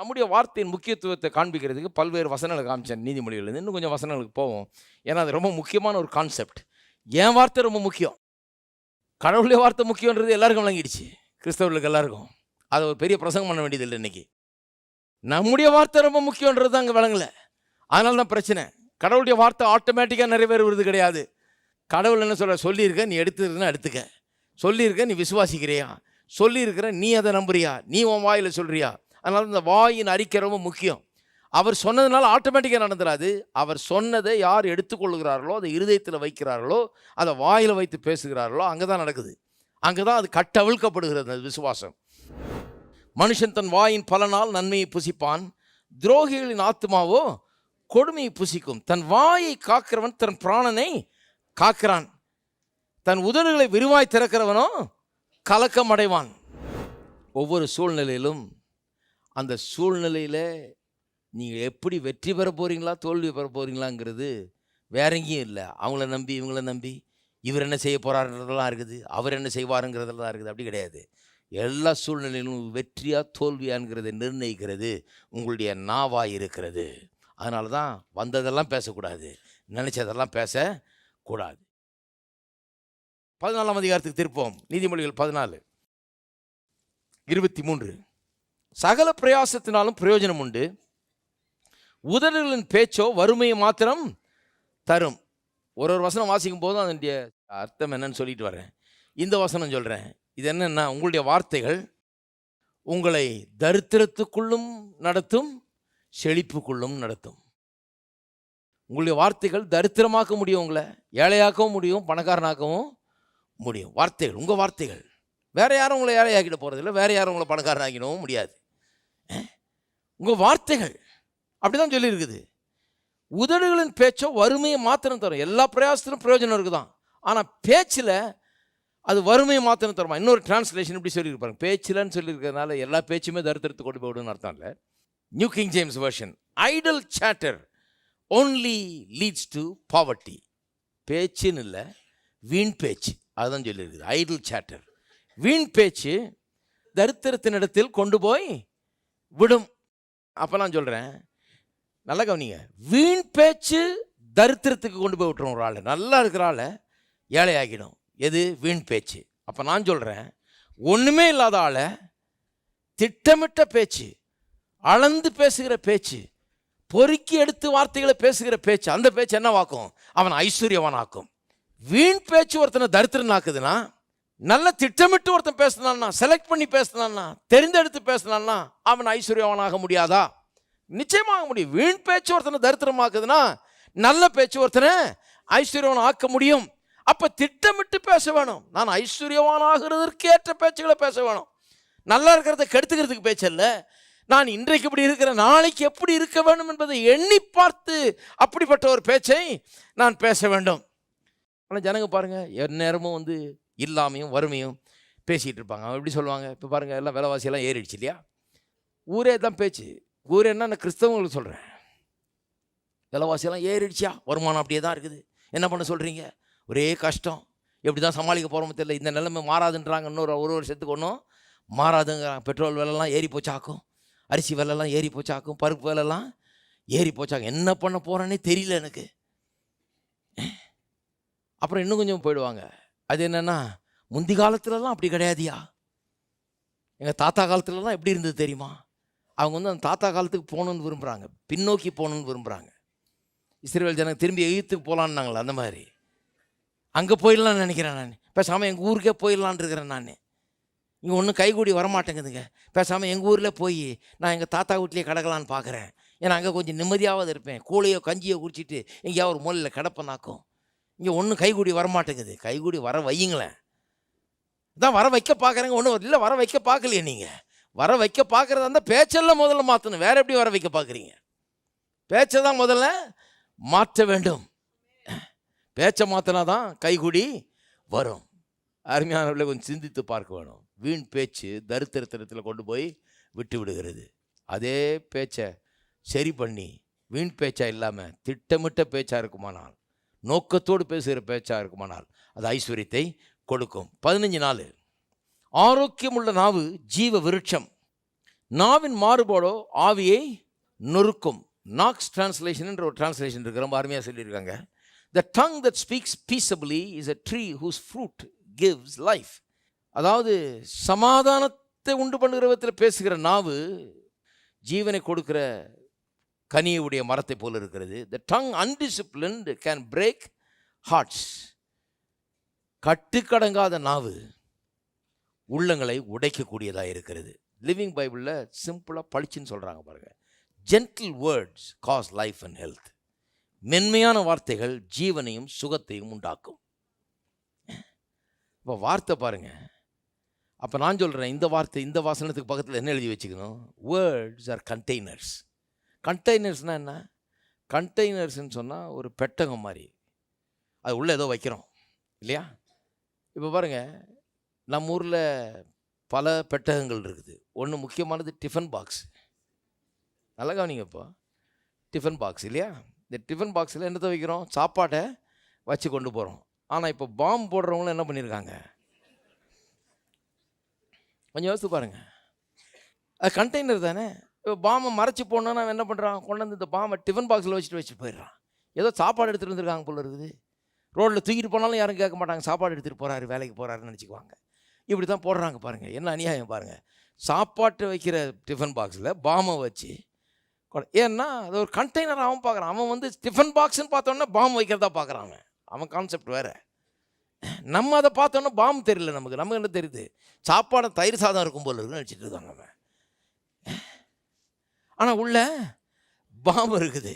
நம்முடைய வார்த்தையின் முக்கியத்துவத்தை காண்பிக்கிறதுக்கு பல்வேறு வசனங்களை காமிச்சேன் நீதிமொழிகள் இன்னும் கொஞ்சம் வசனங்களுக்கு போவோம். ஏன்னா அது ரொம்ப முக்கியமான ஒரு கான்செப்ட் என் வார்த்தை ரொம்ப முக்கியம். கடவுளுடைய வார்த்தை முக்கியன்றது எல்லாருக்கும் விளங்கிடுச்சு. கிறிஸ்தவர்களுக்கு எல்லாருக்கும். அதை ஒரு பெரிய பிரசங்கம் பண்ண வேண்டியதில்லை இன்னைக்கு. நம்முடைய வார்த்தை ரொம்ப முக்கியன்றது அங்கே விளங்கலை. அதனால தான் பிரச்சனை. கடவுளுடைய வார்த்தை ஆட்டோமேட்டிக்காக நிறைவேறுவது கிடையாது. கடவுள் என்ன சொல்கிற சொல்லியிருக்க நீ எடுத்துருன்னா எடுத்துக்க. சொல்லியிருக்க நீ விசுவாசிக்கிறியா? சொல்லியிருக்கிற நீ அதை நம்புறியா? நீ உன் வாயில் சொல்கிறியா அதனால் இந்த வாயின் அறிக்கை ரொம்ப முக்கியம். அவர் சொன்னதுனால ஆட்டோமேட்டிக்காக நடந்துடாது அவர் சொன்னதை யார் எடுத்துக்கொள்கிறார்களோ அதை இருதயத்தில் வைக்கிறார்களோ அதை வாயில் வைத்து பேசுகிறார்களோ அங்கே தான் நடக்குது. அங்கே தான் அது கட்டவிழ்க்கப்படுகிறது அது விசுவாசம். மனுஷன் தன் வாயின் பலனால் நன்மையை புசிப்பான். துரோகிகளின் ஆத்மாவோ கொடுமையை புசிக்கும். தன் வாயை காக்கிறவன் தன் பிராணனை காக்கிறான். தன் உதடுகளை விரிவாய் திறக்கிறவனோ கலக்கம் அடைவான் ஒவ்வொரு சூழ்நிலையிலும் அந்த சூழ்நிலையில் நீங்கள் எப்படி வெற்றி பெற போகிறீங்களா தோல்வி பெற போகிறீங்களாங்கிறது வேற எங்கேயும் இல்லை. அவங்கள நம்பி இவங்கள நம்பி இவர் என்ன செய்ய போகிறாருன்றதெல்லாம் இருக்குது அவர் என்ன செய்வாருங்கிறதெல்லாம் இருக்குது. அப்படி கிடையாது. எல்லா சூழ்நிலையிலும் வெற்றியா தோல்வியாங்கிறதை நிர்ணயிக்கிறது உங்களுடைய நாவாய் இருக்கிறது. அதனால தான் வந்ததெல்லாம் பேசக்கூடாது நினச்சதெல்லாம் பேசக்கூடாது. பதினாலாம் அதிகாரத்துக்கு திருப்போம். நீதிமொழிகள் பதினாலு இருபத்தி மூன்று. சகல பிரயாசத்தினாலும் பிரயோஜனம் உண்டு. உதடுகளின் பேச்சோ வறுமையை மாத்திரம் தரும். ஒரு ஒரு வசனம் வாசிக்கும் போதும் அதனுடைய அர்த்தம் என்னன்னு சொல்லிட்டு வரேன். இந்த வசனம் சொல்கிறேன் இது என்னன்னா உங்களுடைய வார்த்தைகள் உங்களை தரித்திரத்துக்குள்ளும் நடத்தும் செழிப்புக்குள்ளும் நடத்தும். உங்களுடைய வார்த்தைகள் தரித்திரமாக்க முடியும் உங்களை ஏழையாக்கவும் முடியும் பணக்காரனாக்கவும் முடியும். வார்த்தைகள் உங்கள் வார்த்தைகள். வேற யாரும் உங்களை ஏழையாக்கிட போகிறதில்ல வேற யாரும் உங்களை பணக்காரனாக்கிடவும் முடியாது. உங்கள் வார்த்தைகள். அப்படிதான் சொல்லியிருக்குது. உதடுகளின் பேச்சோ வறுமையை மாத்திரம் தரும். எல்லா பிரயாசத்திலும் பிரயோஜனம் இருக்குதான். ஆனால் பேச்சில் அது வறுமையை மாத்திரம் தருமா? இன்னொரு டிரான்ஸ்லேஷன் இப்படி சொல்லியிருப்பாங்க பேச்சிலன்னு சொல்லியிருக்கிறதுனால எல்லா பேச்சுமே தரித்திரத்து கொண்டு போய்விடுன்னு அர்த்தம் இல்லை. New king James version idle chatter only leads to poverty பேச்சுன்னு இல்லை வீண் பேச்சு. அதுதான் சொல்லியிருக்குது. ஐடல் சேட்டர் வீண் பேச்சு தரித்திரத்தினிடத்தில் கொண்டு போய் விடும். அப்போ நான் சொல்கிறேன் நல்லா கவனிங்க. வீண் பேச்சு தரித்திரத்துக்கு கொண்டு போய் விட்டுரும் ஒரு ஆள். நல்லா இருக்கிற ஆளை ஏழையாகிடும் எது? வீண் பேச்சு. அப்போ நான் சொல்கிறேன் ஒன்றுமே இல்லாத ஆளை திட்டமிட்ட பேச்சு அளந்து பேசுகிற பேச்சு பொறுக்கி எடுத்து வார்த்தைகளை பேசுகிற பேச்சு அந்த பேச்சு என்னவாக்கும் அவன் ஐஸ்வர்யவனாக்கும் வீண் பேச்சு ஒருத்தனை தரித்திரனாக்குதுன்னா நல்ல திட்டமிட்டு ஒருத்தன் பேசினான்னா செலக்ட் பண்ணி பேசினான்னா தெரிந்தெடுத்து பேசினான்னா அவன் ஐஸ்வர்யவனாக முடியாதா? நிச்சயமாக முடியும். வீண் பேச்சு ஒருத்தனை தரித்திரமாக்குதுன்னா நல்ல பேச்சு ஒருத்தனை ஐஸ்வர்யவன் ஆக்க முடியும். அப்போ திட்டமிட்டு பேச வேணும். நான் ஐஸ்வர்யவானாகிறதற்கு ஏற்ற பேச்சுகளை பேச வேணும். நல்லா இருக்கிறத கெடுத்துக்கிறதுக்கு பேச்சல்ல நான் இன்றைக்கு இப்படி இருக்கிற நாளைக்கு எப்படி இருக்க வேண்டும் என்பதை எண்ணி பார்த்து அப்படிப்பட்ட ஒரு பேச்சை நான் பேச வேண்டும். ஆனால் ஜனங்க பாருங்கள் எந்நேரமும் வந்து இல்லாமையும் வறுமையும் பேசிகிட்டு இருப்பாங்க அவன் எப்படி சொல்லுவாங்க? இப்போ பாருங்கள் எல்லாம் விலைவாசியெல்லாம் ஏறிடுச்சு இல்லையா? ஊரே தான் பேச்சு. ஊரே என்ன நான் கிறிஸ்தவங்களுக்கு சொல்கிறேன் விலைவாசியெல்லாம் ஏறிடுச்சியா வருமானம் அப்படியே தான் இருக்குது. என்ன பண்ண சொல்கிறீங்க ஒரே கஷ்டம். எப்படி தான் சமாளிக்க போகிறோமோ தெரியல. இந்த நிலைமை மாறாதுன்றாங்க. இன்னொரு ஒரு வருஷத்துக்கு ஒன்றும் மாறாதுங்கிறாங்க பெட்ரோல் விலைலாம் ஏறி போச்சாக்கும். அரிசி விலைலாம் ஏறி போச்சாக்கும். பருப்பு விலைலாம் ஏறி போச்சாக்கும். என்ன பண்ண போகிறேன்னே தெரியல எனக்கு. அப்புறம் இன்னும் கொஞ்சம் போயிடுவாங்க. அது என்னென்னா முந்தி காலத்துலலாம் அப்படி கிடையாதியா எங்கள் தாத்தா காலத்துலலாம் எப்படி இருந்தது தெரியுமா? அவங்க வந்து அந்த தாத்தா காலத்துக்கு போகணுன்னு விரும்புகிறாங்க பின்னோக்கி போகணுன்னு விரும்புகிறாங்க இஸ்ரேல் ஜனங்க திரும்பி எகிப்துக்கு போகலான்னாங்களே அந்த மாதிரி. அங்கே போயிடலான்னு நினைக்கிறேன் நான். பேசாமல் எங்கள் ஊருக்கே போயிடலான் இருக்கிறேன் நான். இங்கே ஒன்றும் கைகூடி வரமாட்டேங்குதுங்க. பேசாமல் எங்கள் ஊரில் போய் நான் எங்கள் தாத்தா வீட்லேயே கிடக்கலான்னு பார்க்குறேன் ஏன்னா அங்கே கொஞ்சம் நிம்மதியாவது இருப்பேன். கூழையோ கஞ்சியோ குடிச்சிட்டு எங்கேயாவது ஒரு மூலையில் கிடப்பனாக்கும் இங்கே ஒன்றும் கைகூடி வரமாட்டேங்குது. கைகூடி வர வையுங்களேன். தான் வர வைக்க பார்க்குறேங்க ஒன்றும் இல்லை வர வைக்க பார்க்கலையே நீங்கள் வர வைக்க பார்க்குறதா இருந்தால் பேச்செல்லாம் முதல்ல மாற்றணும் வேற எப்படி வர வைக்க பார்க்குறீங்க பேச்சை தான் முதல்ல மாற்ற வேண்டும். பேச்சை மாற்றினா தான் கைகூடி வரும். அருமையானவர்களை கொஞ்சம் சிந்தித்து பார்க்க வேணும். வீண் பேச்சு தரித்திரத்திரத்தில் கொண்டு போய் விட்டு விடுகிறது. அதே பேச்சை சரி பண்ணி வீண் பேச்சா இல்லாமல் திட்டமிட்ட பேச்சாக இருக்குமானால் நோக்கத்தோடு பேசுகிற பேச்சாக இருக்குமானால் அது ஐஸ்வர்யத்தை கொடுக்கும். பதினஞ்சு நாள் ஆரோக்கியமுள்ள நாவு ஜீவ விருட்சம். நாவின் மாறுபாடோ ஆவியை நொறுக்கும். நாக்ஸ் டிரான்ஸ்லேஷன் ஒரு டிரான்ஸ்லேஷன் இருக்கு. ரொம்ப அருமையாக சொல்லியிருக்காங்க. The tongue that speaks peaceably is a tree whose fruit gives life அதாவது சமாதானத்தை உண்டு பண்ணுகிற விதத்தில் பேசுகிற நாவு ஜீவனை கொடுக்கிற கனியுடைய மரத்தை போல் இருக்கிறது. The tongue undisciplined can break hearts கட்டுக்கடங்காத நாவு உள்ளங்களை உடைக்கக்கூடியதாக இருக்கிறது. லிவிங் பைபிளில் சிம்பிளாக பளிச்சுன்னு சொல்கிறாங்க பாருங்கள் gentle words cause life and health மென்மையான வார்த்தைகள் ஜீவனையும் சுகத்தையும் உண்டாக்கும். இப்போ வார்த்தை பாருங்க. அப்போ நான் சொல்கிறேன் இந்த வார்த்தை இந்த வாசனத்துக்கு பக்கத்தில் என்ன எழுதி வச்சுக்கணும்? வேர்ட்ஸ் ஆர் கண்டெய்னர்ஸ் கண்டெய்னர்ஸ்னால் என்ன? கண்டெய்னர்ஸ்ன்னு சொன்னால் ஒரு பெட்டகம் மாதிரி. அது உள்ளே ஏதோ வைக்கிறோம். இல்லையா? இப்போ பாருங்கள் நம்ம ஊரில் பல பெட்டகங்கள் இருக்குது. ஒன்று முக்கியமானது டிஃபன் பாக்ஸ் நல்லா கவனிங்க இப்போ. டிஃபன் பாக்ஸ் இல்லையா? இந்த டிஃபன் பாக்ஸில் என்னத்தை வைக்கிறோம்? சாப்பாட்டை வச்சு கொண்டு போகிறோம் ஆனால் இப்போ பாம்பு போடுறவங்களும் என்ன பண்ணியிருக்காங்க கொஞ்சம் யோசித்து பாருங்கள் அது கண்டெய்னர் தானே? பாம்பை மறைச்சி போனோன்னா அவன் என்ன பண்ணுறான் கொண்டு வந்து இந்த பாம்பை டிஃபன் பாக்ஸில் வச்சுட்டு வச்சுட்டு போயிடுறான். ஏதோ சாப்பாடு எடுத்துகிட்டு வந்துருக்காங்க போல இருக்குது. ரோட்டில் தூக்கிட்டு போனாலும் யாரும் கேட்க மாட்டாங்க. சாப்பாடு எடுத்துகிட்டு போகிறாரு வேலைக்கு போகிறாருன்னு நினச்சிக்குவாங்க. இப்படி தான் போடுறாங்க பாருங்கள் என்ன அநியாயம் பாருங்கள் சாப்பாட்டு வைக்கிற டிஃபன் பாக்ஸில் பாமை வச்சு ஏன்னா அது ஒரு கண்டெய்னர் அவன் பார்க்குறான் அவன் வந்து டிஃபன் பாக்ஸ்ன்னு பார்த்தோன்னா பாம்பு வைக்கிறதா பார்க்குறான் அவன். அவன் கான்செப்ட் வேறு. நம்ம அதை பார்த்தோன்னா பாம்பு தெரியல நமக்கு. நமக்கு என்ன தெரியுது? சாப்பாடு தயிர் சாதம் இருக்கும் போல இருக்குன்னு நினச்சிட்டு இருக்காங்க அவன். ஆனால் உள்ள பாம்பு இருக்குது.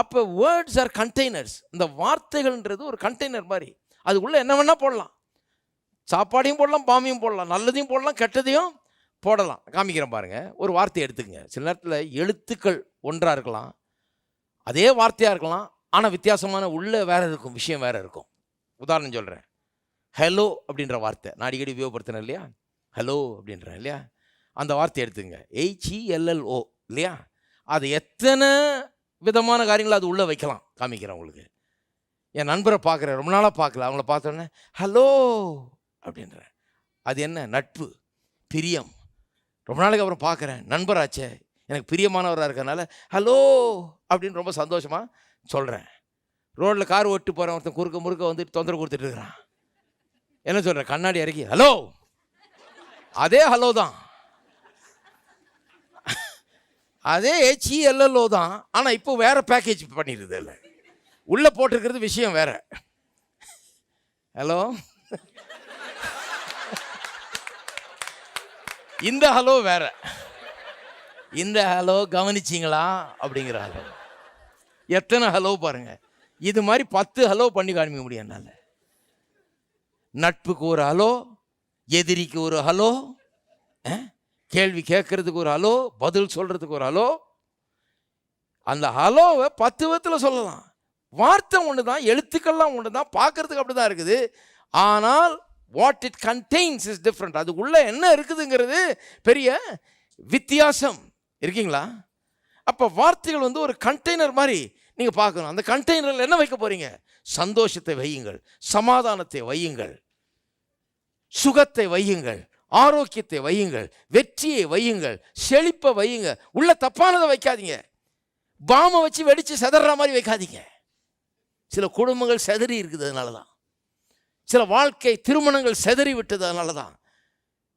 அப்போ வேர்ட்ஸ் ஆர் கண்டெய்னர்ஸ் இந்த வார்த்தைகள்ன்றது ஒரு கண்டெய்னர் மாதிரி. அதுக்குள்ளே என்ன வேணால் போடலாம். சாப்பாடையும் போடலாம் பாம்பையும் போடலாம். நல்லதையும் போடலாம் கெட்டதையும் போடலாம். காமிக்கிறேன் பாருங்கள் ஒரு வார்த்தையை எடுத்துக்கங்க. சில நேரத்தில் எழுத்துக்கள் ஒன்றாக இருக்கலாம். அதே வார்த்தையாக இருக்கலாம். ஆனால் வித்தியாசமான உள்ளே வேறு இருக்கும் விஷயம் வேறு இருக்கும். உதாரணம் சொல்கிறேன் ஹலோ அப்படின்ற வார்த்தை. நான் அடிக்கடி உபயோகப்படுத்தினேன் இல்லையா? ஹலோ அப்படின்றேன் இல்லையா? அந்த வார்த்தையை எடுத்துங்க ஹெச்இஎல்எல்ஓ இல்லையா? அது எத்தனை விதமான காரியங்களை அது உள்ளே வைக்கலாம் காமிக்கிறேன் உங்களுக்கு. என் நண்பரை பார்க்குறேன் ரொம்ப நாளாக பார்க்கல. அவங்கள பார்த்தோன்னே ஹலோ! அப்படின்றேன் அது என்ன? நட்பு பிரியம். ரொம்ப நாளைக்கு அப்புறம் பார்க்குறேன் நண்பராச்சே எனக்கு பிரியமானவராக இருக்கிறனால ஹலோ! அப்படின்னு ரொம்ப சந்தோஷமாக சொல்கிறேன் ரோட்டில் கார் ஓட்டு போகிறேன் ஒருத்தன் குறுக்க முறுக்க வந்துட்டு தொந்தரவு கொடுத்துட்டு இருக்கிறான். என்ன சொல்கிறேன் கண்ணாடி இறக்கி ஹலோ! அதே ஹலோ தான். அதே ஹெச்இஎல்எல்ஓ தான். ஆனால் இப்போ வேறு பேக்கேஜ் பண்ணிடுது இல்லை உள்ளே போட்டிருக்கிறது விஷயம் வேறு. ஹலோ இந்த ஹலோ வேற. இந்த ஹலோ கவனிச்சிங்களா? அப்படிங்கிற ஹலோ எத்தனை ஹலோ பாருங்க. இது மாதிரி பத்து ஹலோ பண்ணி காமிக்க முடியும் என்னால். நட்புக்கு ஒரு ஹலோ எதிரிக்கு ஒரு ஹலோ ஆ? கேள்வி கேட்குறதுக்கு ஒரு ஹலோ பதில் சொல்கிறதுக்கு ஒரு ஹலோ அந்த ஹலோவை பத்து விதத்தில் சொல்லலாம். வார்த்தை ஒன்று தான் எழுத்துக்கள்லாம் ஒன்று தான் பார்க்கறதுக்கு அப்படி தான் இருக்குது. ஆனால் what it contains is different அதுக்குள்ளே என்ன இருக்குதுங்கிறது பெரிய வித்தியாசம். இருக்கீங்களா? அப்போ வார்த்தைகள் வந்து ஒரு கண்டெய்னர் மாதிரி நீங்கள் பார்க்கணும் அந்த கண்டெய்னரில் என்ன வைக்க போகிறீங்க சந்தோஷத்தை வையுங்கள் சமாதானத்தை வையுங்கள் சுகத்தை வையுங்கள். ஆரோக்கியத்தை வையுங்கள் வெற்றியை வையுங்கள் செழிப்பை வையுங்க உள்ள தப்பானதை வைக்காதீங்க. பாமை வச்சு வெடித்து செதற மாதிரி வைக்காதீங்க. சில குடும்பங்கள் செதறி இருக்குது அதனால தான். சில வாழ்க்கை திருமணங்கள் செதறி விட்டது அதனால தான்.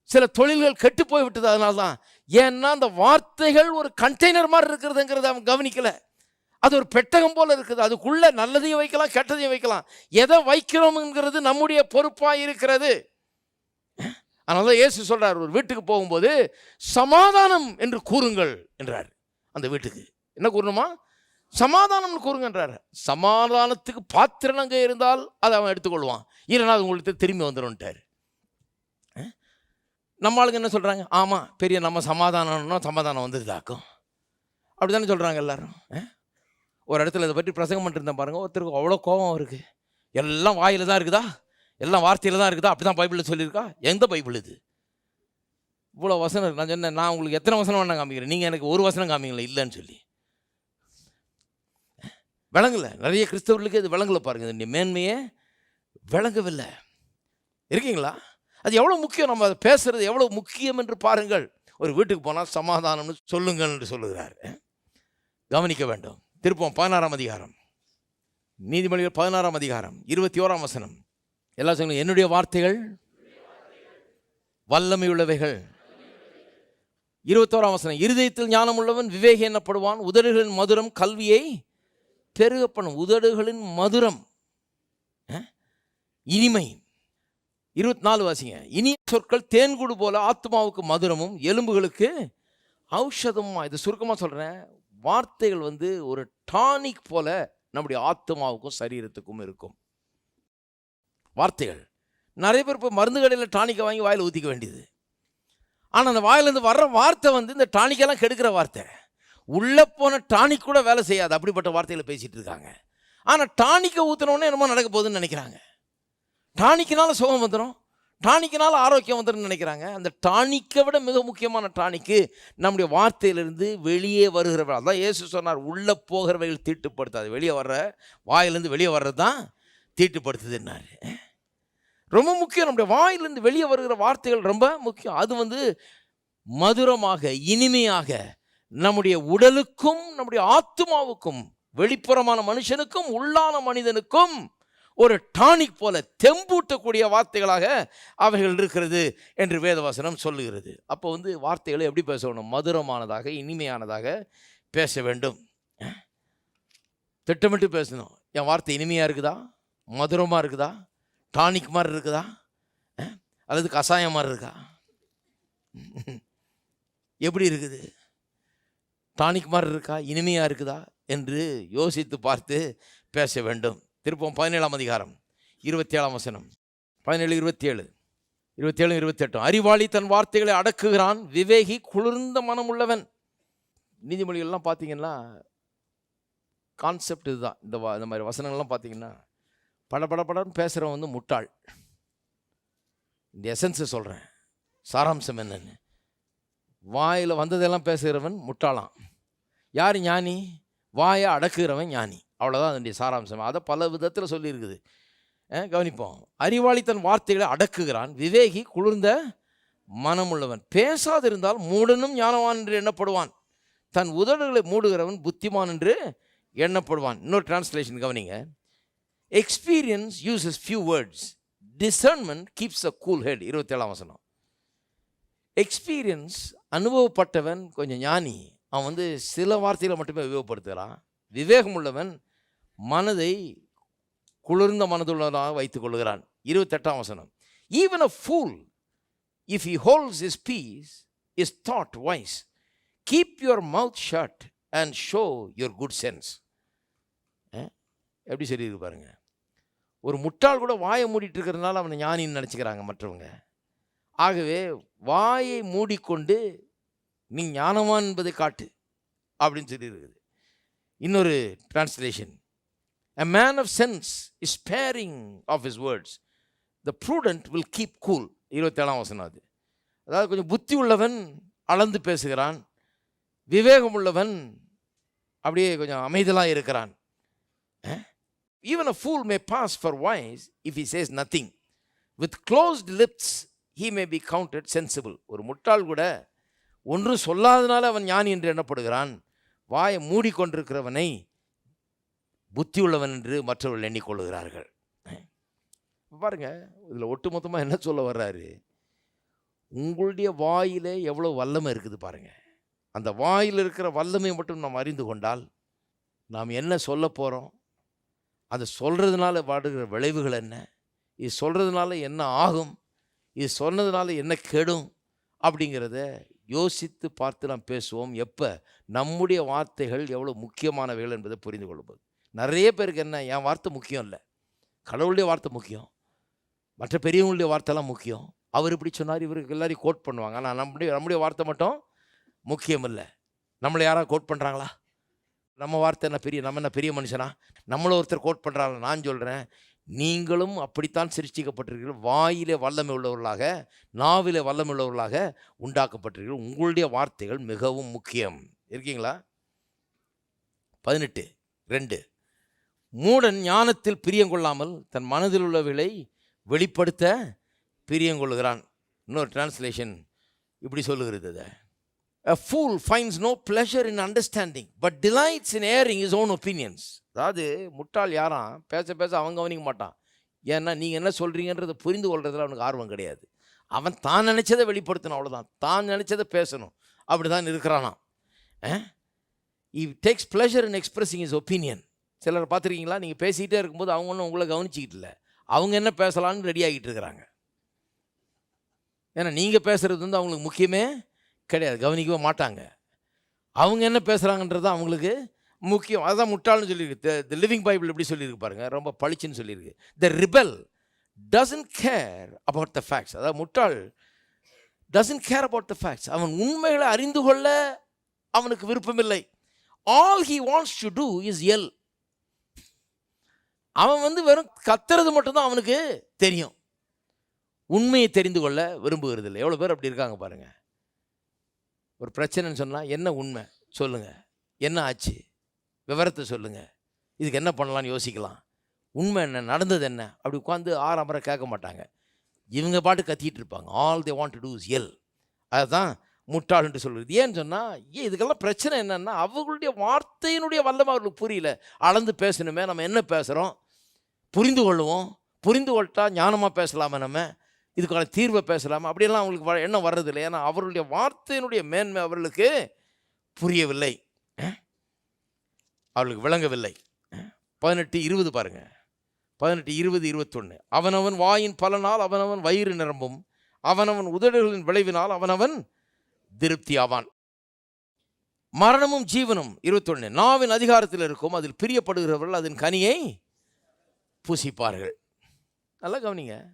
சில தொழில்கள் கெட்டு போய் விட்டது அதனால தான். ஏன்னா அந்த வார்த்தைகள் ஒரு கண்டெய்னர் மாதிரி இருக்கிறதுங்கிறத அவன் கவனிக்கலை. அது ஒரு பெட்டகம் போல் இருக்குது. அதுக்குள்ளே நல்லதையும் வைக்கலாம் கெட்டதையும் வைக்கலாம். எதை வைக்கிறோம்ங்கிறது நம்முடைய பொறுப்பாக இருக்கிறது. அதனால தான் இயேசு சொல்கிறார் ஒரு வீட்டுக்கு போகும்போது சமாதானம் என்று கூறுங்கள் என்றார். அந்த வீட்டுக்கு. என்ன கூறணுமா? சமாதானம்னு கூறுங்கன்றார் சமாதானத்துக்கு பாத்திரம் அங்கே இருந்தால் அதை அவன் எடுத்துக்கொள்வான். இல்லைன்னா அது உங்களுக்கு திரும்பி வந்துடும்ட்டார் நம்ம ஆளுங்க என்ன சொல்கிறாங்க ஆமாம் பெரிய நம்ம சமாதானம்னா சமாதானம் வந்ததுதாக்கும் அப்படி தானே சொல்கிறாங்க எல்லாரும் ஒரு இடத்துல இதை பற்றி பிரசங்கம் பண்ணிருந்தேன் பாருங்கள் ஒருத்தருக்கு அவ்வளோ கோபம் இருக்குது எல்லாம் வாயில் தான் இருக்குதா? எல்லாம் வார்த்தையில் தான் இருக்குதா? அப்படி தான் பைபிளில் சொல்லியிருக்கா? எந்த பைபிள் இது? இவ்வளோ வசனம் நான் சொன்னேன் நான் உங்களுக்கு எத்தனை வசனம் வேணா காமிக்கிறேன். நீங்கள் எனக்கு ஒரு வசனம் காமிங்களேன் இல்லைன்னு சொல்லி. விளங்கலை. நிறைய கிறிஸ்தவர்களுக்கு இது விளங்கலை பாருங்கள் இந்த மேன்மையே விளங்கவில்லை. இருக்கீங்களா? அது எவ்வளோ முக்கியம்? நம்ம அதை பேசுகிறது எவ்வளோ முக்கியம் என்று பாருங்கள். ஒரு வீட்டுக்கு போனால் சமாதானம்னு சொல்லுங்கள் என்று சொல்லுகிறார். கவனிக்க வேண்டும். திருப்பம் பதினாறாம் அதிகாரம். நீதிமொழிகள் பதினாறாம் அதிகாரம் இருபத்தி ஓராம் வசனம். எல்லாம் சொல்லுங்க என்னுடைய வார்த்தைகள் வல்லமையுள்ளவைகள். இருபத்தோராம் வசனம் இருதயத்தில் ஞானம் உள்ளவன் விவேகி எனப்படுவான் உதடுகளின் மதுரம் கல்வியை பெருக பண்ணும் உதடுகளின் மதுரம் இனிமை. இருபத்தி நாலு வாசிங்க இனிய சொற்கள் தேன்கூடு போல ஆத்மாவுக்கு மதுரமும் எலும்புகளுக்கு ஔஷதமுமா இது சுருக்கமாக சொல்கிறேன் வார்த்தைகள் வந்து ஒரு டானிக் போல நம்முடைய ஆத்மாவுக்கும் சரீரத்துக்கும் இருக்கும். வார்த்தைகள். நிறைய பேர் இப்போ மருந்து கடையில் டானிக்கை வாங்கி வாயில் ஊற்றிக்க வேண்டியது. ஆனால் அந்த வாயிலேருந்து வர்ற வார்த்தை வந்து இந்த டானிக்கெல்லாம் கெடுக்கிற வார்த்தை. உள்ளே போன டானிக் கூட வேலை செய்யாது. அப்படிப்பட்ட வார்த்தைகளை பேசிகிட்டு இருக்காங்க. ஆனால் டானிக்கை ஊற்றினோடனே என்னமோ நடக்க போகுதுன்னு நினைக்கிறாங்க. டானிக்கினால சுகம் வந்துடும் டானிக்கினால ஆரோக்கியம் வந்துடும் நினைக்கிறாங்க. அந்த டானிக்கை விட மிக முக்கியமான டானிக்கு நம்முடைய வார்த்தையிலிருந்து வெளியே வருகிறவர்கள். அதான் இயேசு சொன்னார் உள்ளே போகிறவைகள் தீட்டுப்படுத்தாது. வெளியே வர்ற வாயிலேருந்து வெளியே வர்றது தான் தீட்டுப்படுத்துதுன்னாரு. ரொம்ப முக்கியம். நம்முடைய வாயிலிருந்து வெளியே வருகிற வார்த்தைகள் ரொம்ப முக்கியம். அது வந்து மதுரமாக இனிமையாக நம்முடைய உடலுக்கும் நம்முடைய ஆத்மாவுக்கும் வெளிப்புறமான மனுஷனுக்கும் உள்ளான மனிதனுக்கும் ஒரு டானிக் போல தெம்பூட்டக்கூடிய வார்த்தைகளாக அவைகள் இருக்கிறது என்று வேதவாசனம் சொல்லுகிறது. அப்போ வந்து வார்த்தைகளை எப்படி பேசணும் மதுரமானதாக இனிமையானதாக பேச வேண்டும். திட்டமிட்டு பேசணும். என் வார்த்தை இனிமையாக இருக்குதா? மதுரமாக இருக்குதா? டானிக் மாதிரி இருக்குதா? அல்லது கஷாயம் மாதிரி இருக்கா? எப்படி இருக்குது? டானிக் மாதிரி இருக்கா? இனிமையாக இருக்குதா? என்று யோசித்து பார்த்து பேச வேண்டும். திருப்பம் பதினேழாம் அதிகாரம் இருபத்தி ஏழாம் வசனம். பதினேழு இருபத்தி ஏழு இருபத்தேழு இருபத்தெட்டும். அறிவாளி தன் வார்த்தைகளை அடக்குகிறான். விவேகி குளிர்ந்த மனம் உள்ளவன் நீதிமொழிகள்லாம் பார்த்தீங்கன்னா கான்செப்ட் இதுதான். இந்த வா இந்த மாதிரி வசனங்கள்லாம் பார்த்தீங்கன்னா பட பட படம்னு பேசுகிறவன் வந்து முட்டாள். இந்த எசன்ஸை சொல்கிறேன் சாராம்சம் என்னன்னு. வாயில் வந்ததெல்லாம் பேசுகிறவன் முட்டாளாம். யார் ஞானி? வாயை அடக்குகிறவன் ஞானி. அவ்வளோதான் அதனுடைய சாராம்சம். அதை பல விதத்தில் சொல்லியிருக்குது. கவனிப்போம். அறிவாளி தன் வார்த்தைகளை அடக்குகிறான். விவேகி குளிர்ந்த மனமுள்ளவன். பேசாதிருந்தால் மூடனும் ஞானவான் என்று எண்ணப்படுவான். தன் உதடுகளை மூடுகிறவன் புத்திமான் என்று எண்ணப்படுவான். இன்னொரு டிரான்ஸ்லேஷன் கவனிங்க. Experience uses few words discernment keeps a cool head இருபத்தேழாம் வசனம். எக்ஸ்பீரியன்ஸ் அனுபவப்பட்டவன் கொஞ்சம் ஞானி. அவன் வந்து சில வார்த்தைகளை மட்டுமே உபயோகப்படுத்துகிறான். விவேகம் உள்ளவன் மனதை குளிர்ந்த மனதுள்ளதாக வைத்துக் கொள்கிறான். இருபத்தெட்டாம் வசனம். Even a fool if he holds his peace is thought wise keep your mouth shut and show your good sense எப்படி சொல்லியிருக்கு பாருங்கள் ஒரு முட்டாள் கூட வாயை மூடிட்டு இருக்கிறதுனால அவனை ஞானின்னு நினச்சிக்கிறாங்க மற்றவங்க. ஆகவே வாயை மூடிக்கொண்டு நீ ஞானவான் என்பதை காட்டு அப்படின்னு சொல்லியிருக்குது. இன்னொரு translation a man of sense is sparing of his words the prudent will keep cool இருபத்தேழாம் வசனம் அது. அதாவது கொஞ்சம் புத்தி உள்ளவன் அளந்து பேசுகிறான் விவேகம் உள்ளவன் அப்படியே கொஞ்சம் அமைதலாக இருக்கிறான். Even a fool may pass for wise if he says nothing. With closed lips he may be counted sensible ஒரு முட்டாள் கூட ஒன்றும் சொல்லாதனால அவன் ஞானி என்று எண்ணப்படுகிறான். வாயை மூடிக்கொண்டிருக்கிறவனை புத்தி உள்ளவன் என்று மற்றவர்கள் எண்ணிக்கொள்கிறார்கள் இப்ப பாருங்க இதில் ஒட்டுமொத்தமாக என்ன சொல்ல வர்றாரு? உங்களுடைய வாயிலே எவ்வளோ வல்லமை இருக்குது பாருங்க. அந்த வாயில் இருக்கிற வல்லமை மட்டும் நாம் அறிந்து கொண்டால் நாம் என்ன சொல்ல போகிறோம் அதை சொல்கிறதுனால வாடுகிற விளைவுகள் என்ன? இது சொல்கிறதுனால என்ன ஆகும்? இது சொன்னதுனால என்ன கெடும்? அப்படிங்கிறத யோசித்து பார்த்து நாம் பேசுவோம். எப்போ? நம்முடைய வார்த்தைகள் எவ்வளோ முக்கியமானவைகள் என்பதை புரிந்து கொள்ளும்போது. நிறைய பேருக்கு என்ன? என் வார்த்தை முக்கியம் இல்லை. கடவுளுடைய வார்த்தை முக்கியம். மற்ற பெரியவங்களுடைய வார்த்தைலாம் முக்கியம். அவர் இப்படி சொன்னார் இவருக்கு எல்லாரையும் கோட் பண்ணுவாங்க. ஆனால் நம்முடைய நம்முடைய வார்த்தை மட்டும் முக்கியம் இல்லை. நம்மளை யாராவது கோட் பண்ணுறாங்களா நம்ம வார்த்தை என்ன பெரிய நம்ம என்ன பெரிய மனுஷனா? நம்மள ஒருத்தர் கோட் பண்ணுறாங்க நான் சொல்கிறேன் நீங்களும் அப்படித்தான் சிருஷ்டிக்கப்பட்டிருக்கிறீர்கள். வாயிலே வல்லமை உள்ளவர்களாக நாவிலே வல்லமை உள்ளவர்களாக உண்டாக்கப்பட்டிருக்கிறீர்கள். உங்களுடைய வார்த்தைகள் மிகவும் முக்கியம். இருக்கீங்களா? பதினெட்டு ரெண்டு. மூடன் ஞானத்தில் பிரியங்கொள்ளாமல் தன் மனதில் உள்ளவைகளை வெளிப்படுத்த பிரியங்கொள்ளுகிறான் இன்னொரு டிரான்ஸ்லேஷன் இப்படி சொல்லுகிறது அதை A fool finds no pleasure in understanding, but delights in airing his own opinions. அதாவது முட்டாள் யாராம் பேச பேச அவன் கவனிக்க மாட்டான். ஏன்னா நீங்கள் என்ன சொல்கிறீங்கன்றதை புரிந்து கொள்றதுல அவனுக்கு ஆர்வம் கிடையாது. அவன் தான் நினச்சதை வெளிப்படுத்தணும் அவ்வளோதான் தான் நினச்சதை பேசணும். அப்படி தான் இருக்கிறானா he takes pleasure in expressing his opinion சிலர் பார்த்துருக்கீங்களா? நீங்கள் பேசிக்கிட்டே இருக்கும்போது அவங்க ஒன்றும் உங்களை கவனிச்சிக்கிட்டு இல்லை. அவங்க என்ன பேசலான்னு ரெடி ஆகிட்டு இருக்கிறாங்க. ஏன்னா நீங்கள் பேசுகிறது வந்து அவங்களுக்கு முக்கியமே கிடையாது. கவனிக்கவே மாட்டாங்க. அவங்க என்ன பேசுகிறாங்கன்றது அவங்களுக்கு முக்கியம். அதுதான் முட்டாள்னு சொல்லியிருக்கு. த லிவிங் பைபிள் எப்படி சொல்லியிருக்கு பாருங்கள் ரொம்ப பளிச்சுன்னு சொல்லியிருக்கு. The rebel doesn't care about the facts அதாவது முட்டாள் doesn't care about the facts அவன் உண்மைகளை அறிந்து கொள்ள அவனுக்கு விருப்பமில்லை. All he wants to do is yell அவன் வந்து வெறும் கத்துறது மட்டும்தான் அவனுக்கு தெரியும். உண்மையை தெரிந்து கொள்ள விரும்புகிறது இல்லை எவ்வளோ பேர் அப்படி இருக்காங்க பாருங்கள் ஒரு பிரச்சனைன்னு சொன்னால் என்ன உண்மை? சொல்லுங்கள் என்ன ஆச்சு? விவரத்தை சொல்லுங்கள் இதுக்கு என்ன பண்ணலாம்னு யோசிக்கலாம். உண்மை என்ன? நடந்தது என்ன? அப்படி உட்காந்து ஆறாமரை கேட்க மாட்டாங்க. இவங்க பாட்டு கத்திட்டு இருப்பாங்க. All they want to do is yell அதுதான் முட்டாள்ன்ட்டு சொல்கிறது ஏன்னு சொன்னால் ஏன் இதுக்கெல்லாம் பிரச்சனை என்னென்னா அவங்களுடைய வார்த்தையினுடைய வல்லமை அவர்களுக்கு புரியல. அளந்து பேசணுமே நம்ம என்ன பேசுகிறோம் புரிந்து கொள்ளுவோம். புரிந்து கொள்ட்டா ஞானமாக பேசலாமே நம்ம. இதுக்கான தீர்வை பேசலாமா? அப்படியெல்லாம் அவங்களுக்கு வ- எண்ணம் வர்றதில்லை. ஏன்னா அவருடைய வார்த்தையினுடைய மேன்மை அவர்களுக்கு புரியவில்லை. அவளுக்கு அவர்களுக்கு விளங்கவில்லை. பதினெட்டு இருபது பாருங்க. பதினெட்டு இருபது இருபத்தொன்று அவனவன் வாயின் பலனால் அவனவன் வயிறு நிரம்பும். அவனவன் உதடுகளின் விளைவினால் அவனவன் திருப்தி ஆவான். மரணமும் ஜீவனும் இருபத்தொன்று நாவின் அதிகாரத்தில் இருக்கும். அதில் பிரியப்படுகிறவர்கள் அதன் கனியை புசிப்பார்கள். நல்லா கவனிங்க.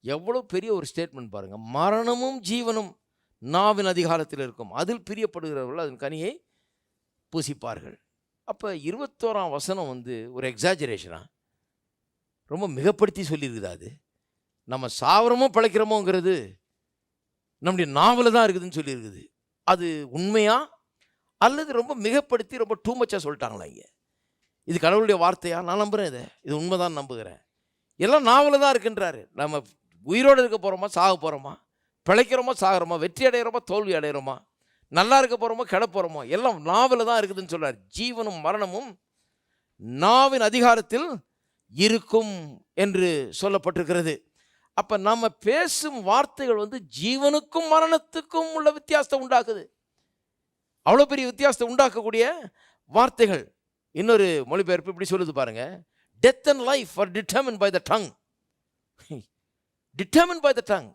எவ்வளோ பெரிய ஒரு ஸ்டேட்மெண்ட் பாருங்கள் மரணமும் ஜீவனும் நாவின் அதிகாரத்தில் இருக்கும். அதில் பிரியப்படுகிறவர்கள் அதன் கனியை பூசிப்பார்கள். அப்போ இருபத்தோராம் வசனம் வந்து ஒரு எக்ஸாஜரேஷனா ரொம்ப மிகப்படுத்தி சொல்லியிருக்குதா அது? நம்ம சாவரமோ பிழைக்கிறோமோங்கிறது நம்முடைய நாவல தான் இருக்குதுன்னு சொல்லியிருக்குது. அது உண்மையா? அல்லது ரொம்ப மிகப்படுத்தி ரொம்ப டூ மச்சாக சொல்லிட்டாங்களா இங்கே? இது கடவுளுடைய வார்த்தையா? நான் நம்புகிறேன் இதை. இது உண்மைதான் நம்புகிறேன். எல்லாம் நாவல தான் இருக்குன்றாரு. நம்ம உயிரோடு இருக்க போகிறோமா சாக போகிறோமா பிழைக்கிறோமா சாகிறோமா? வெற்றி அடைகிறோமா தோல்வி அடைகிறோமா நல்லா இருக்க போகிறோமோ கிடப்போகிறோமோ எல்லாம் நாவில் தான் இருக்குதுன்னு சொல்கிறார் ஜீவனும் மரணமும் நாவின் அதிகாரத்தில் இருக்கும் என்று சொல்லப்பட்டிருக்கிறது. அப்போ நம்ம பேசும் வார்த்தைகள் வந்து ஜீவனுக்கும் மரணத்துக்கும் உள்ள வித்தியாசத்தை உண்டாக்குது. அவ்வளோ பெரிய வித்தியாசத்தை உண்டாக்கக்கூடிய வார்த்தைகள். இன்னொரு மொழிபெயர்ப்பு இப்படி சொல்லுது பாருங்க. Death and life are determine by the tongue determine by the tongue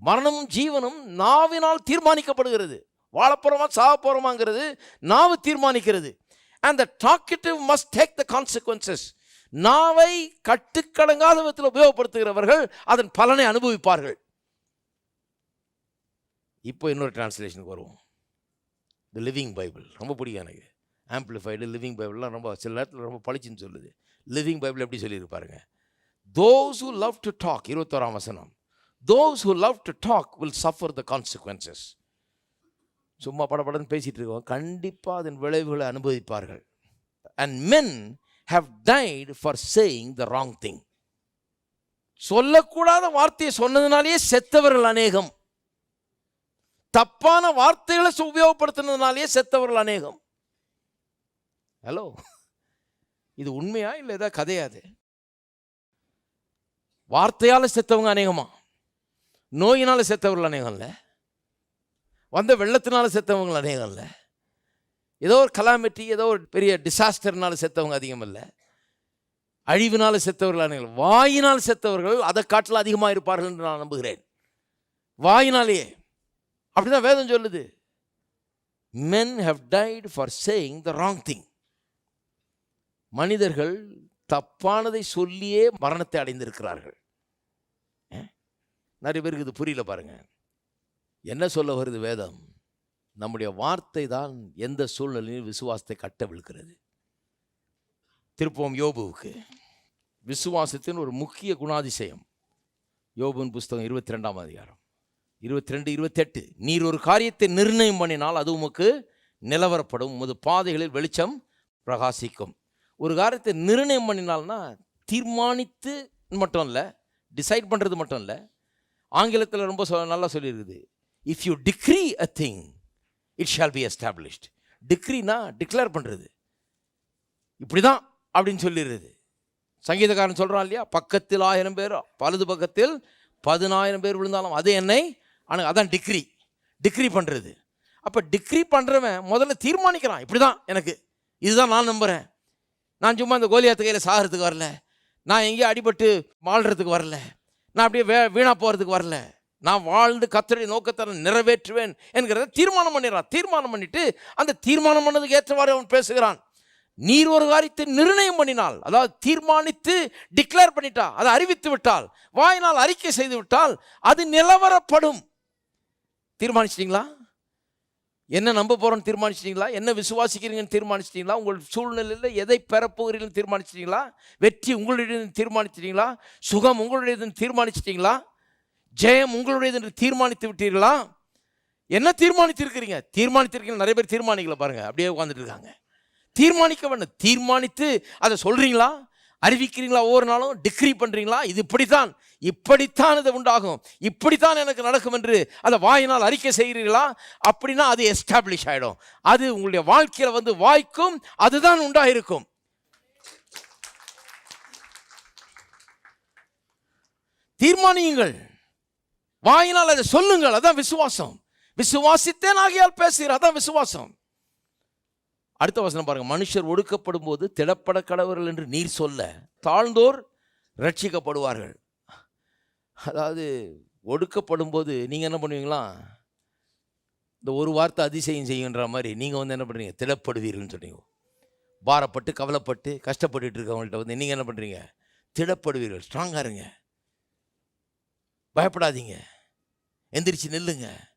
மரணமும் ஜீவனும் நாவினால் தீர்மானிக்கப்படுகிறது. வாழப்போறோமா சாக போகிறோமாங்கிறது நாவு தீர்மானிக்கிறது. And the talkative must take the consequences நாவை கட்டுக்கடங்காத விதத்தில் உபயோகப்படுத்துகிறவர்கள் அதன் பலனை அனுபவிப்பார்கள். இப்போ இன்னொரு டிரான்ஸ்லேஷனுக்கு வருவோம். தி லிவிங் பைபிள் ரொம்ப பிடிக்கும் எனக்கு. ஆம்பிளிஃபைடு லிவிங் பைபிள்லாம் ரொம்ப சில நேரத்தில் ரொம்ப பளிச்சுன்னு சொல்லுது. லிவிங் பைபிள் எப்படி சொல்லியிருப்பாருங்க? Those who love to talk இருபத்தோராம் வசனம். Those who love to talk will suffer the consequences சும்மா படபடன்னு பேசிட்டு இருக்கோம் கண்டிப்பாக அதன் விளைவுகளை அனுபவிப்பார்கள். And men have died for saying the wrong thing சொல்லக்கூடாத வார்த்தையை சொன்னதுனாலேயே செத்தவர்கள் அநேகம். தப்பான வார்த்தைகளை உபயோகப்படுத்தினதுனாலேயே செத்தவர்கள் அநேகம். ஹலோ இது உண்மையா இல்லை ஏதாவது கதையா அது? வார்த்தையால் செத்தவங்க அநேகமா. நோயினால் செத்தவர்கள் அநேகம் இல்லை வந்த வெள்ளத்தினால செத்தவங்க அநேகம் இல்லை ஏதோ ஒரு கலாமிட்டி ஏதோ ஒரு பெரிய டிசாஸ்டர்னால செத்தவங்க அதிகம் இல்லை அழிவினால் செத்தவர்கள் அநேகம் வாயினால் செத்தவர்கள் அதை காட்டில் அதிகமாக இருப்பார்கள் என்று நான் நம்புகிறேன். வாயினாலேயே. அப்படிதான் வேதம் சொல்லுது. Men have died for saying the wrong thing மனிதர்கள் தப்பானதை சொல்லியே மரணத்தை அடைந்திருக்கிறார்கள். நிறைய பேருக்கு இது புரியல பாருங்கள் என்ன சொல்ல வருது வேதம்? நம்முடைய வார்த்தை தான் எந்த சூழ்நிலையிலும் விசுவாசத்தை கட்ட விழுக்கிறது. திருப்போம் யோபுவுக்கு. விசுவாசத்தின் ஒரு முக்கிய குணாதிசயம். யோபுவின் புஸ்தகம் இருபத்தி ரெண்டாம் அதிகாரம். இருபத்தி ரெண்டு இருபத்தெட்டு. நீர் ஒரு காரியத்தை நிர்ணயம் பண்ணினால் அது உமக்கு நிலவரப்படும். உமது பாதைகளில் வெளிச்சம் பிரகாசிக்கும். ஒரு காரியத்தை நிர்ணயம் பண்ணினால்னா தீர்மானித்து மட்டும் இல்லை டிசைட் பண்ணுறது மட்டும் இல்லை ஆங்கிலத்தில் ரொம்ப சொ நல்லா சொல்லியிருக்குது. If you decree a thing it shall be established டிக்ரினா declare பண்ணுறது இப்படி தான் அப்படின்னு சொல்லிடுறது சங்கீதக்காரன் சொல்கிறான் இல்லையா? பக்கத்தில் ஆயிரம் பேர் பலது பக்கத்தில் பதினாயிரம் பேர் விழுந்தாலும் அது என்னை ஆனால் அதான் டிக்ரி டிக்ரி பண்ணுறது அப்போ டிக்ரி பண்ணுறவன் முதல்ல தீர்மானிக்கிறான். இப்படி தான் எனக்கு. இதுதான் நான் நம்புகிறேன் நான் சும்மா இந்த கோலியாத்து கையில் சாகிறதுக்கு வரல. நான் எங்கேயும் அடிபட்டு வாழ்கிறதுக்கு வரல. நான் அப்படியே வே வீணாக போகிறதுக்கு வரல. நான் வாழ்ந்து கத்தருடைய நோக்கத்தை நிறைவேற்றுவேன் என்கிறத தீர்மானம் பண்ணிடுறான். தீர்மானம் பண்ணிட்டு அந்த தீர்மானம் பண்ணதுக்கு ஏற்றவாறு அவன் பேசுகிறான். நீர் ஒரு காரியத்தை நிர்ணயம் பண்ணினால் அதாவது தீர்மானித்து டிக்ளேர் பண்ணிட்டா அதை அறிவித்து விட்டால் வாயினால் அறிக்கை செய்து விட்டால் அது நிலவரப்படும். தீர்மானிச்சிட்டிங்களா? என்ன நம்ப போகிறோன்னு தீர்மானிச்சிட்டிங்களா? என்ன விசுவாசிக்கிறீங்கன்னு தீர்மானிச்சிட்டிங்களா? உங்கள் சூழ்நிலையில் எதை பெறப்போகிறீங்கன்னு தீர்மானிச்சிட்டிங்களா? வெற்றி உங்களுடையது தீர்மானிச்சிட்டிங்களா? சுகம் உங்களுடையதுன்னு தீர்மானிச்சிட்டிங்களா? ஜெயம் உங்களுடையது என்று தீர்மானித்து விட்டீர்களா? என்ன தீர்மானித்திருக்கிறீங்க? தீர்மானித்திருக்கீங்க நிறைய பேர் தீர்மானிக்கல பாருங்கள் அப்படியே உட்காந்துட்டு இருக்காங்க தீர்மானிக்க வேண்டும் தீர்மானித்து அதை சொல்கிறீங்களா அறிவிக்கிறீங்களா? ஒவ்வொரு நாளும் டிக்ரி பண்ணுறீங்களா இது இப்படித்தான். இப்படித்தான் இது உண்டாகும். இப்படித்தான் எனக்கு நடக்கும் என்று அதை வாயினால் அறிக்கை செய்கிறீர்களா? அப்படின்னா அது எஸ்டாப்ளிஷ் ஆகிடும் அது உங்களுடைய வாழ்க்கையில் வந்து வாய்க்கும் அதுதான் உண்டாயிருக்கும். தீர்மானியுங்கள். வாயினால் அதை சொல்லுங்கள். அதான் விசுவாசம். விசுவாசித்தேன் ஆகியால் பேசுகிற அதான் விசுவாசம். அடுத்த வசனம் பாருங்க. மனுஷர் ஒடுக்கப்படும் போது திடப்பட கடவர்கள் என்று நீர் சொல்ல தாழ்ந்தோர் ரட்சிக்கப்படுவார்கள் அதாவது ஒடுக்கப்படும் போது நீங்கள் என்ன பண்ணுவீங்களா? இந்த ஒரு வார்த்தை அதிசயம் செய்யுன்ற மாதிரி நீங்கள் வந்து என்ன பண்ணுறீங்க திடப்படுவீர்கள்னு சொன்னீங்க பாரப்பட்டு கவலைப்பட்டு கஷ்டப்பட்டுட்டு இருக்கவங்கள்ட்ட வந்து நீங்கள் என்ன பண்ணுறீங்க திடப்படுவீர்கள். ஸ்ட்ராங்காக இருங்க. பயப்படாதீங்க. எந்திரிச்சு நில்லுங்க.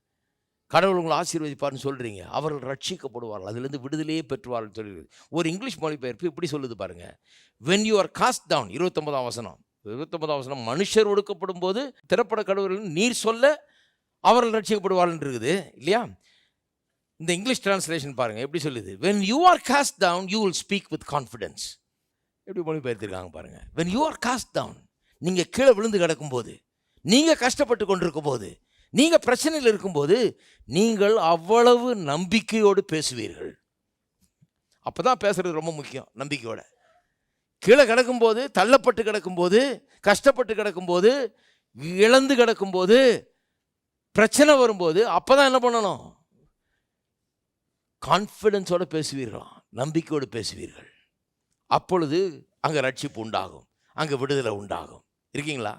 கடவுள் உங்களை ஆசீர்வதிப்பார்னு சொல்கிறீங்க அவர்கள் ரட்சிக்கப்படுவார்கள். அதுலேருந்து விடுதலையே பெற்றுவார்கள் சொல்லி ஒரு இங்கிலீஷ் மொழிபெயர்ப்பு இப்படி சொல்லுது பாருங்கள் when you are cast down இருபத்தொன்பதாம் வசனம். இருபத்தொன்பதாம் வசனம் மனுஷர் ஒடுக்கப்படும் போது திறப்பட கடவுள் நீர் சொல்ல அவர்கள் ரட்சிக்கப்படுவார்கள் இருக்குது இல்லையா? இந்த இங்கிலீஷ் டிரான்ஸ்லேஷன் பாருங்கள் எப்படி சொல்லுது? When you are cast down you will speak with confidence எப்படி மொழிபெயர்த்திருக்காங்க பாருங்கள் when you are cast down நீங்கள் கீழே விழுந்து கிடக்கும்போது நீங்கள் கஷ்டப்பட்டு கொண்டிருக்கும் போது நீங்கள் பிரச்சனையில் இருக்கும்போது நீங்கள் அவ்வளவு நம்பிக்கையோடு பேசுவீர்கள். அப்போ தான் பேசுகிறது ரொம்ப முக்கியம் நம்பிக்கையோட. கீழே கிடக்கும்போது தள்ளப்பட்டு கிடக்கும்போது கஷ்டப்பட்டு கிடக்கும்போது இழந்து கிடக்கும்போது பிரச்சனை வரும்போது அப்போ தான் என்ன பண்ணணும்? கான்ஃபிடென்ஸோடு பேசுவீர்களாம் நம்பிக்கையோடு பேசுவீர்கள். அப்பொழுது அங்கே ரட்சிப்பு உண்டாகும் அங்கே விடுதலை உண்டாகும். இருக்கீங்களா?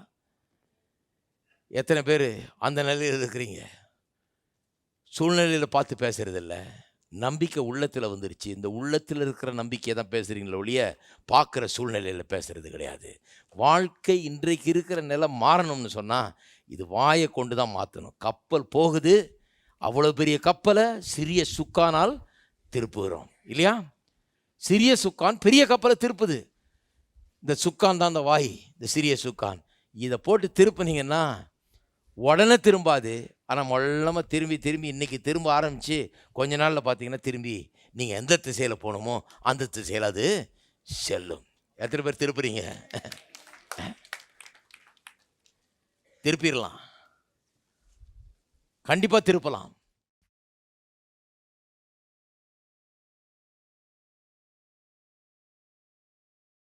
எத்தனை பேர் அந்த நிலையில் இருக்கிறீங்க? சூழ்நிலையில் பார்த்து பேசுறதில்ல. நம்பிக்கை உள்ளத்தில் வந்துருச்சு. இந்த உள்ளத்தில் இருக்கிற நம்பிக்கையை தான் பேசுகிறீங்களே ஒழிய பார்க்குற சூழ்நிலையில் பேசுகிறது கிடையாது. வாழ்க்கை இன்றைக்கு இருக்கிற நிலை மாறணும்னு சொன்னால் இது வாயை கொண்டு தான் மாற்றணும் கப்பல் போகுது. அவ்வளோ பெரிய கப்பலை சிறிய சுக்கானால் திருப்புகிறோம். இல்லையா? சிறிய சுக்கான் பெரிய கப்பலை திருப்புது. இந்த சுக்கான் தான் அந்த வாய் இந்த சிறிய சுக்கான். இதை போட்டு திருப்புனீங்கன்னா உடனே திரும்பாது. ஆனால் மொல்லமாக திரும்பி திரும்பி இன்றைக்கி திரும்ப ஆரம்பித்து கொஞ்ச நாளில் பார்த்தீங்கன்னா திரும்பி நீங்கள் எந்த திசையில் போகணுமோ அந்த திசையில் அது செல்லும். எத்தனை பேர் திருப்புறீங்க? திருப்பிடலாம். கண்டிப்பாக திருப்பலாம்.